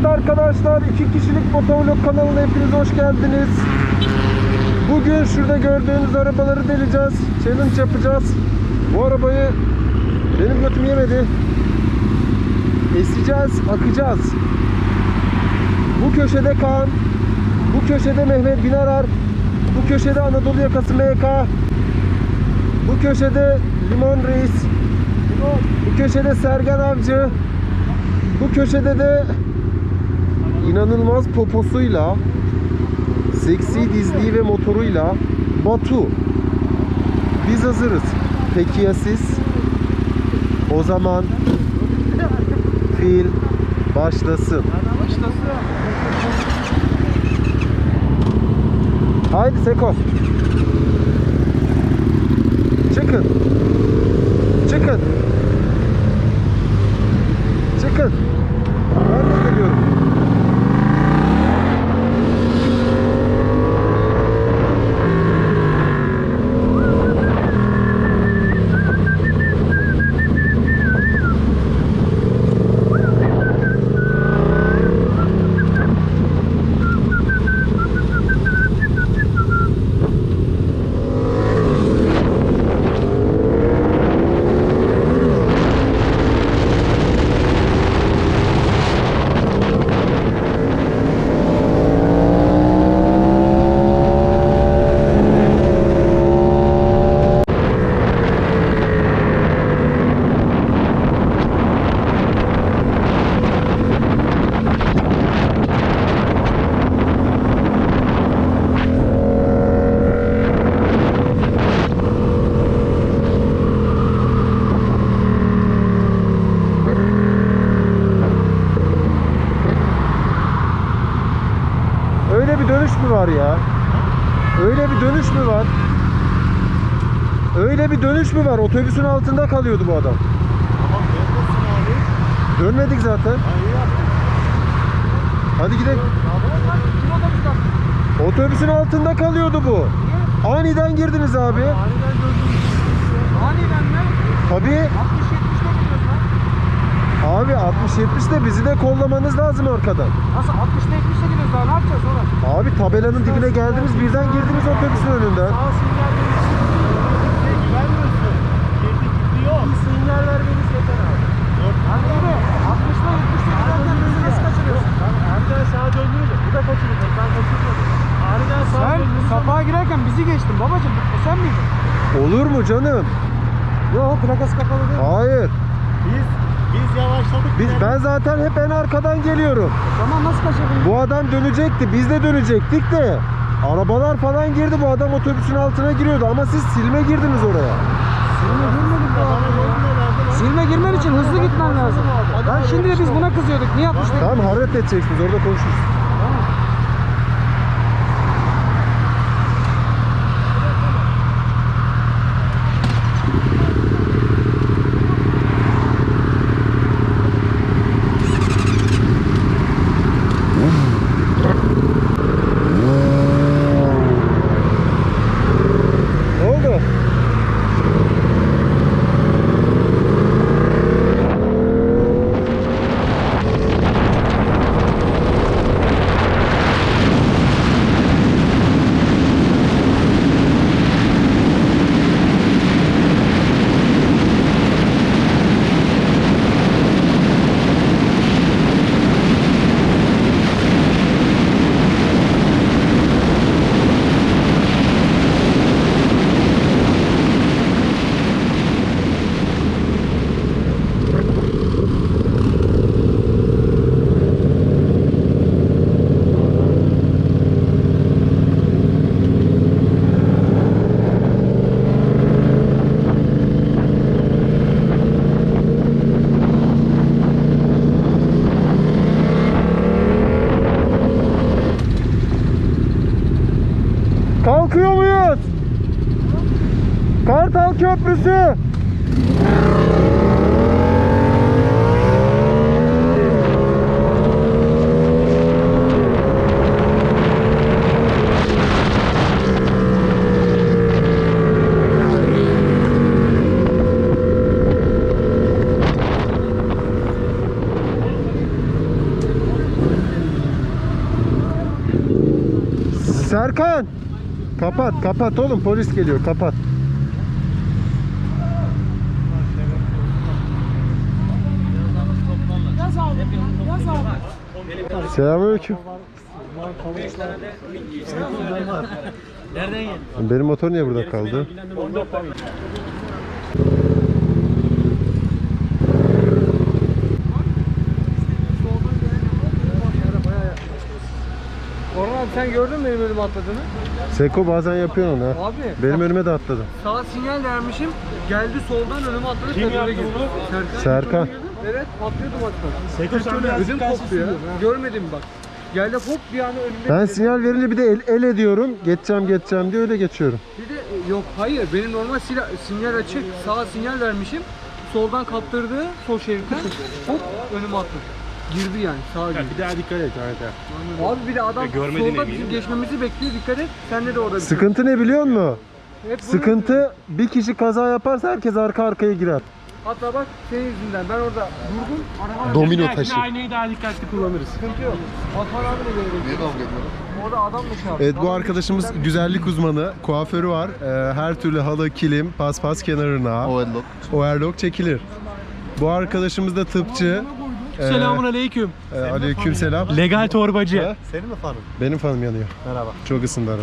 Evet arkadaşlar iki kişilik motovlog kanalına hepiniz hoş geldiniz. Bugün şurada gördüğünüz arabaları deleceğiz. Challenge yapacağız. Bu arabayı benim götüm yemedi. Eseceğiz, akacağız. Bu köşede Kaan, bu köşede Mehmet Binarar, bu köşede Anadolu Yakası MK, bu köşede Limon Reis, bu köşede Sergen Avcı, bu köşede de inanılmaz poposuyla, seksi dizliği ve motoruyla Batu. Biz hazırız. Peki ya siz? O zaman film başlasın. Haydi Seko. Çıkın. Çıkın. Çıkın. Ben de geliyorum. Öyle bir dönüş mü var ya? Öyle bir dönüş mü var? Öyle bir dönüş mü var? Otobüsün altında kalıyordu bu adam. Tamam neredesin abi? Dönmedik zaten. Hadi gidelim. Otobüsün altında kalıyordu bu. Aniden girdiniz abi. Aniden gördüm. Aniden mi? Tabii. 60-70'te gidiyoruz lan. Abi 60-70 de bizi de kollamanız lazım arkadan. Nasıl 60'ta 70'te gidiyoruz daha ne yapacağız sonra? Abi tabelanın dibine geldiniz birden girdiniz otobüsün önünden. Sağ sinyal verirsin. Bize güvenmiyorsun. Girdik gidiyor. Bir sinyal vermeniz yeter abi. Yok. Hani gibi 60'ta 70'te giderken bizi nasıl kaçırıyorsun? Aniden sağa döndürünce bu da kaçırdı. Ben kaçırmadım. Aniden sağa Sen kapağa girerken bizi geçtin babacım. O sen miydin? Olur mu canım? Yok plakası kapalı değil. Hayır. Biz, biz yavaşladık. Biz ben zaten hep en arkadan geliyorum. Tamam nasıl kaçırdın? Bu adam dönecekti. Biz de dönecektik de. Arabalar falan girdi. Bu adam otobüsün altına giriyordu ama siz silme girdiniz oraya. Silme girmedik bu lan. Silme girmen için hızlı gitmen lazım. Ben şimdi de biz buna kızıyorduk. Niye 60'ta Tamam hararet edeceksiniz. Orada konuşuruz. kalkıyor muyuz? Kartal Köprüsü. Serkan. Kapat kapat oğlum polis geliyor kapat. Selamünaleyküm. Nereden geldin? Benim motor niye burada kaldı? sen gördün mü benim önüme atladığını? Seko bazen yapıyor onu ha. Abi. Benim önüme de atladı. Sağ sinyal vermişim. Geldi soldan önüme atladı. Kim yaptı bunu? Serkan. Serkan. Evet patlıyordu baştan. Seko sen biraz Ödüm koptu ya. Görmedim bak. Geldi hop bir an önümde. Ben sinyal verince bir de el, el ediyorum. Geçeceğim geçeceğim diye öyle geçiyorum. Bir de e, yok hayır benim normal silah, sinyal açık. Sağa sinyal vermişim. Soldan kaptırdı sol şeritten. hop önüme attı. Girdi yani sağa girdi. Ya bir daha dikkat et harita. Abi bir de adam Ya solda bizim de. geçmemizi bekliyor dikkat et. Sen de orada Sıkıntı ne biliyor musun? Hep bunu- Sıkıntı bir kişi kaza yaparsa herkes arka arkaya girer. Hatta bak senin yüzünden ben orada durdum. Araba Domino taşı. Aynayı daha dikkatli kullanırız. sıkıntı yok. Osman abi de böyle. Niye kavga ediyorlar? Orada adam da çarptı. Evet bu Adam arkadaşımız içinden- güzellik uzmanı, kuaförü var. Ee, her türlü halı, kilim, paspas kenarına, Overlock. overlock çekilir. Bu arkadaşımız da tıpçı. Selamun aleyküm. Ee, aleyküm e, selam. Legal torbacı. Ha? Senin mi fanın? Benim fanım yanıyor. Merhaba. Çok ısındı araba.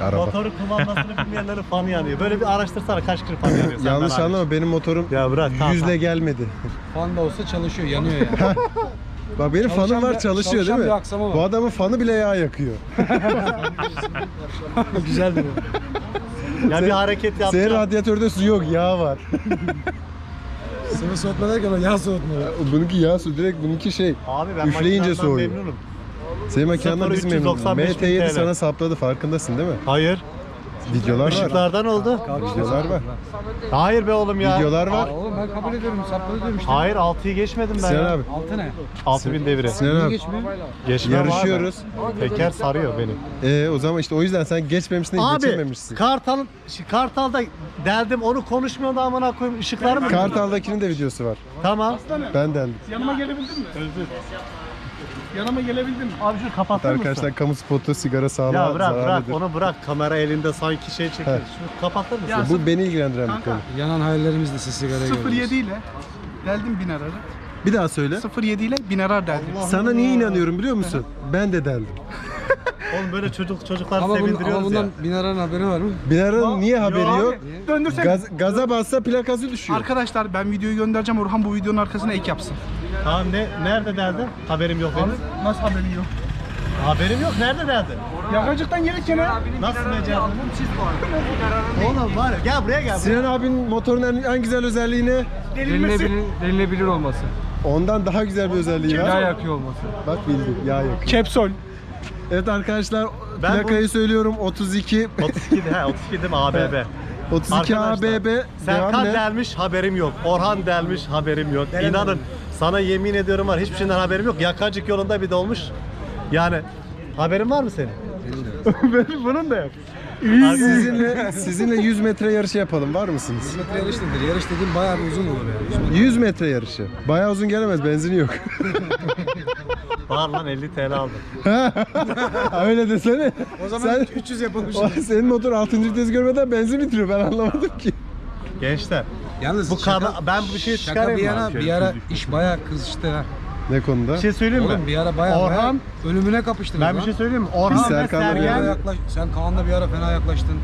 Araba. Motoru kullanmasını bilmeyenlerin fanı yanıyor. Böyle bir araştırsana kaç kır fan yanıyor. Yanlış anlama benim motorum Ya bırak, tamam, yüzle tamam. gelmedi. Fan da olsa çalışıyor, yanıyor yani. Bak benim fanım var bir- çalışıyor değil mi? bir var. Bu adamın fanı bile yağ yakıyor. Güzeldir o. Ya bir hareket yaptı. Senin radyatörde su yok yağ var. Sıvı soğutma derken o yağ soğutma. Bununki yağ su direkt bununki şey. Abi ben Üfleyince makineden soğuyor. memnunum. Senin makinenden biz memnunuz. 395 bin MT7 sana sapladı farkındasın değil mi? Hayır. Videolar. Işıklardan oldu. Videolar var. Hayır be oğlum ya. Videolar var. Oğlum ben kabul ediyorum sapları diyorum işte. Hayır 6'yı geçmedim ben. Sinan abi. Altı ne? 6000 devire. Sinan abi. Geçmiyor. Yarışıyoruz. ben. Teker sarıyor beni. Ee, o zaman işte o yüzden sen geçmemişsin, Abi geçememişsin. Kartal Kartal'da derdim onu konuşmuyordu amına koyayım ışıkları mı? Kartal'dakinin de videosu var. Tamam. Ben dendim. Yanıma gelebildin mi? Yanıma gelebildin mi? Abi şu kapattın mısın? Arkadaşlar kamu spotu sigara sağlığa Ya bırak bırak onu bırak. Kamera elinde sanki şey çekiyor. Heh. Şunu kapatır mısın? Ya Bu beni ilgilendiren bir konu. Yanan hayallerimiz de siz sigaraya gördünüz. 07 ile deldim bin ararı. Bir daha söyle. 07 ile bin arar deldim. Sana niye inanıyorum biliyor musun? Ben de deldim. Oğlum böyle çocuk çocuklar Ama, bunun, sevindiriyoruz ama bundan Binara'nın haberi var mı? Binar'ın niye haberi yok? yok? Döndürsek. Gaz, gaza bassa plakası düşüyor. Arkadaşlar ben videoyu göndereceğim. Orhan bu videonun arkasına ek yapsın. Tamam ne nerede derdi? Haberim yok benim. Nasıl haberin yok? Haberim yok nerede derdi? Yakacıktan gelirken ha. Nasıl Necati? Oğlum var ya gel buraya gel. Sinan abinin motorun en, güzel özelliği ne? Delinmesi. Delinebilir, olması. Ondan daha güzel bir özelliği Yağ var. yakıyor olması. Bak bildim yağ yakıyor. Kepsol. Evet arkadaşlar ben plakayı bu... söylüyorum 32. 32 he 32 değil mi ABB. 32 Arkadaşlar, ABB. Serkan de. delmiş haberim yok. Orhan delmiş haberim yok. Denemem. İnanın sana yemin ediyorum var hiçbir şeyden haberim yok. Yakacık yolunda bir dolmuş. Yani haberin var mı senin? Benim bunun da yok. Sizinle sizinle 100 metre yarışı yapalım. Var mısınız? 100 metre yarış nedir? Yarış dediğim bayağı bir uzun olur yani. 100 metre, 100 metre yarışı. Bayağı uzun gelemez. Benzini yok. Var lan 50 TL aldım. Öyle desene. O zaman Sen- 300 yapalım şimdi. Senin motor 6. vites görmeden benzin bitiriyor ben anlamadım ki. Gençler Yalnız Bu şaka- kaba- ben bu şeyi şaka çıkarayım bir mı abi? ara, bir Şöyle ara iş bayağı kızıştı ha. Ne konuda? Bir şey söyleyeyim mi? Oğlum bir ara bayağı Orhan- ölümüne kapıştınız Ben bir şey söyleyeyim mi? Orhan ve Serkan'la bir ara Yaklaş, sen Kaan'la bir ara fena yaklaştın.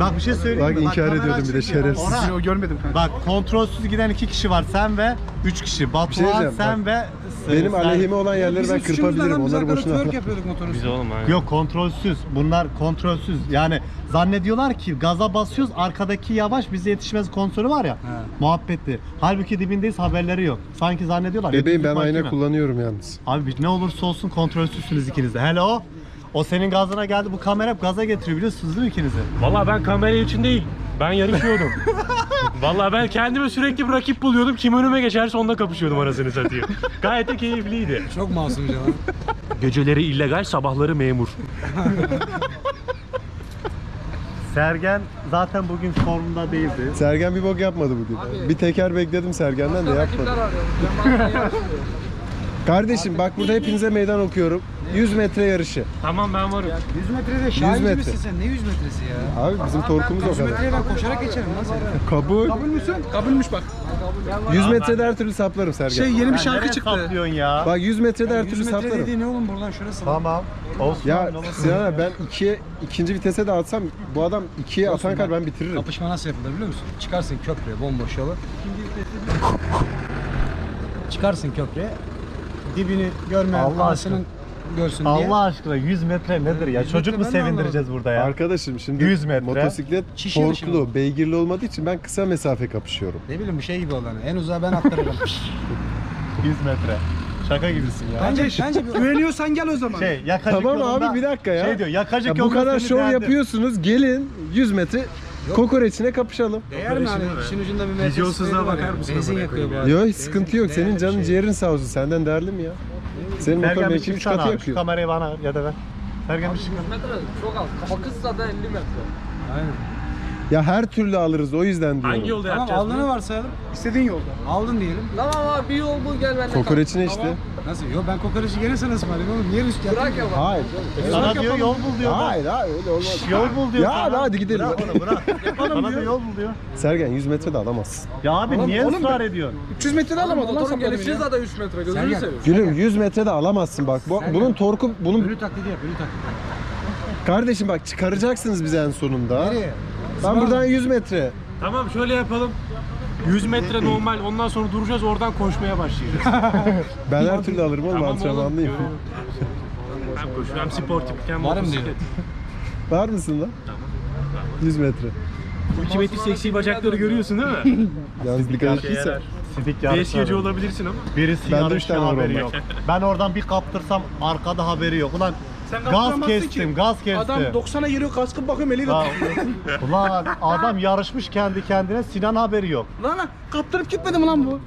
Bak bir şey söyleyeyim Bak mi? inkar ediyordum bir de şerefsiz. Orhan, Yok, görmedim kanka. Bak kontrolsüz giden iki kişi var. Sen ve üç kişi. Şey Batuhan diyeceğim, sen ve Benim sen- aleyhime olan yerleri ben kırpabilirim. Onları boşuna atma. yapıyorduk motorun. Biz oğlum aynen. Yok kontrolsüz. Bunlar kontrolsüz. Yani zannediyorlar ki gaza basıyoruz. Arkadaki yavaş bize yetişmez konsolu var ya. Muhabbeti. Halbuki dibindeyiz haberleri yok. Sanki zannediyorlar. Bebeğim ben yetişmez ayna makine zorlanıyorum yalnız. Abi ne olursa olsun kontrolsüzsünüz ikiniz de. Hele o. Senin gazına geldi. Bu kamera hep gaza getiriyor biliyorsunuz değil mi ikinizi? Valla ben kamera için değil. Ben yarışıyordum. Valla ben kendime sürekli bir rakip buluyordum. Kim önüme geçerse onunla kapışıyordum arasını satayım. Gayet de keyifliydi. Çok masumca lan. Geceleri illegal, sabahları memur. Sergen zaten bugün formda değildi. Sergen bir bok yapmadı bugün. Abi, bir teker bekledim Sergen'den de yapmadı. Kardeşim bak burada hepinize meydan okuyorum. 100 metre yarışı. Tamam ben varım. 100 metrede 100 şahinci metre. misin sen? Ne 100 metresi ya? Abi bizim torkumuz o 100 kadar. metreye ben koşarak geçerim lan seni. Kabul. Kabul müsün? Kabulmüş bak. 100 metrede her türlü saplarım Sergen. Şey yeni bir şarkı çıktı. saplıyorsun ya? Bak 100 metrede her 100 türlü metre saplarım. dediğin ne oğlum buradan şurası. Tamam. Olsun. Ya. Sinan abi ben ikiye, ikinci vitese de atsam bu adam ikiye atan kadar ben bitiririm. Kapışma nasıl yapılır biliyor musun? Çıkarsın köprüye bomboş yolu. Çıkarsın köprüye. Dibini görmeyen Allah anasının görsün diye. Allah aşkına 100 metre nedir ya? 100 Çocuk mu metre ben de sevindireceğiz burada ya? Arkadaşım şimdi 100 metre. motosiklet Çiş yarışı torklu, mı? beygirli olmadığı için ben kısa mesafe kapışıyorum. Ne bileyim bu şey gibi oldu hani. En uzağa ben attırırım. 100 metre. Şaka gibisin ya. bence bence bir... Güveniyorsan gel o zaman. Şey yakacık Tamam yolunda, abi bir dakika ya. Şey diyor yakacık Ya bu kadar şov yapıyorsunuz gelin 100 metre kokoreçine kapışalım. Değer mi hani işin ucunda bir metre Vizyonsuzluğa bakar mısın Benzin yakıyor bu arada. Yok hiç sıkıntı yok. Senin canın ciğerin sağ olsun. Senden değerli mi ya? Senin motor Sergen bir belki 3 çıksana katı abi. Yakıyor. kamerayı bana ya da ver. Sergen bir metre çok az. Kafa kızsa da 50 metre. Aynen. Ya her türlü alırız o yüzden diyorum. Hangi yolda Tamam yapacağız? aldığını varsayalım. İstediğin yolda. Aldın diyelim. Tamam abi bir yol bul gel benimle. Kokoreçine işte. Nasıl? Yo ben kokoreçi gene sana ısmarlayayım oğlum. Niye risk yaptın? Bırak ya bak. Hayır. Sana diyor yol bul diyor. Hayır hayır öyle olmaz. Yol bul diyor. Ya sana. hadi gidelim. Bırak onu bırak. Bana da yol bul diyor. Sergen 100 metre de alamazsın. Ya abi niye oğlum ısrar ediyorsun? 300 metrede alamadım lan Motorun gelişi ya. zaten 3 metre. Gözünü seveyim. Gülüm 100 metre de alamazsın bak. Bu, bunun torku bunun Ölü taklidi yap, ölü taklidi. kardeşim bak çıkaracaksınız bizi en sonunda. Nereye? Ben buradan 100 metre. Tamam şöyle yapalım. 100 metre normal ondan sonra duracağız oradan koşmaya başlayacağız. Ben her türlü alırım oğlum Tamam oğlum. antrenmanlıyım. Hem koşu hem sportif hem Varım motosiklet. Var mısın lan? 100 metre. Bu 2 metre seksi bacakları görüyorsun değil mi? Yalnız dikkat ettiysen. Sidik VSG'ci yarışları. olabilirsin ama. Birisi Bende üç yarışta tane var haberi yok. Ben oradan bir kaptırsam arkada haberi yok. Ulan Sen gaz kaptıramazsın kestim, ki. gaz kestim. Adam 90'a giriyor kaskı bakıyorum eliyle Lan, tutuyor. ulan adam yarışmış kendi kendine Sinan haberi yok. Lan lan kaptırıp gitmedi mi lan bu?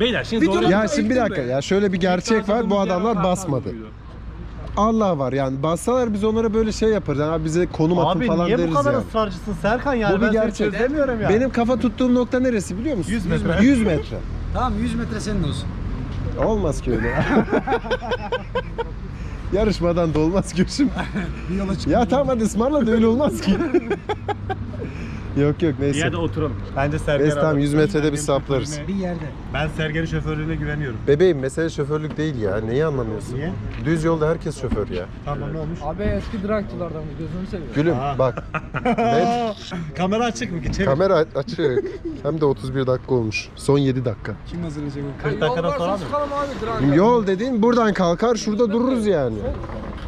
Beyler şimdi doğru. Ya şimdi bir dakika be. ya şöyle bir gerçek var. Bu adamlar basmadı. Allah var yani bassalar biz onlara böyle şey yaparız. Yani abi bize konum atın Abi falan niye deriz bu kadar yani. ısrarcısın Serkan yani Bu bir ben gerçek. çözemiyorum ya. Benim kafa tuttuğum nokta neresi biliyor musun? 100 metre. 100 metre. Tamam 100 metre senin olsun. Olmaz ki öyle. Yarışmadan da olmaz ki şimdi. Bir yola çık. Ya tamam hadi ısmarla da öyle olmaz ki. yok yok neyse. Ya da oturalım. Bence Sergen Neyse tamam alır. 100 metrede biz saplarız. Bir yerde. Ben Sergen'in şoförlüğüne güveniyorum. Bebeğim mesele şoförlük değil ya. Neyi anlamıyorsun? Niye? Düz yolda herkes şoför ya. Tamam ne olmuş? Abi eski dragçılardan gözünü seveyim. Gülüm bak. Ben Kamera açık mı ki? Çevir. kamera açık. Hem de 31 dakika olmuş. Son 7 dakika. Kim hazırlayacak o? 40 Yol dakikadan sonra mı? çıkalım abi drag. Yol dediğin buradan kalkar şurada dururuz yani.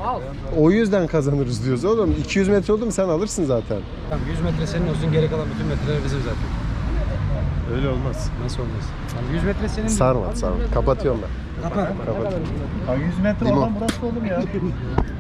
Al. O yüzden kazanırız diyoruz oğlum. 200 metre oldu mu sen alırsın zaten. Tamam 100 metre senin olsun geri kalan bütün metreler bizim zaten. Öyle olmaz. Nasıl olmaz? Tamam 100 metre senin. Sarma sarma. Kapatıyorum ben. Kapat. Ha, 100 metre Limon. oradan burası oğlum ya.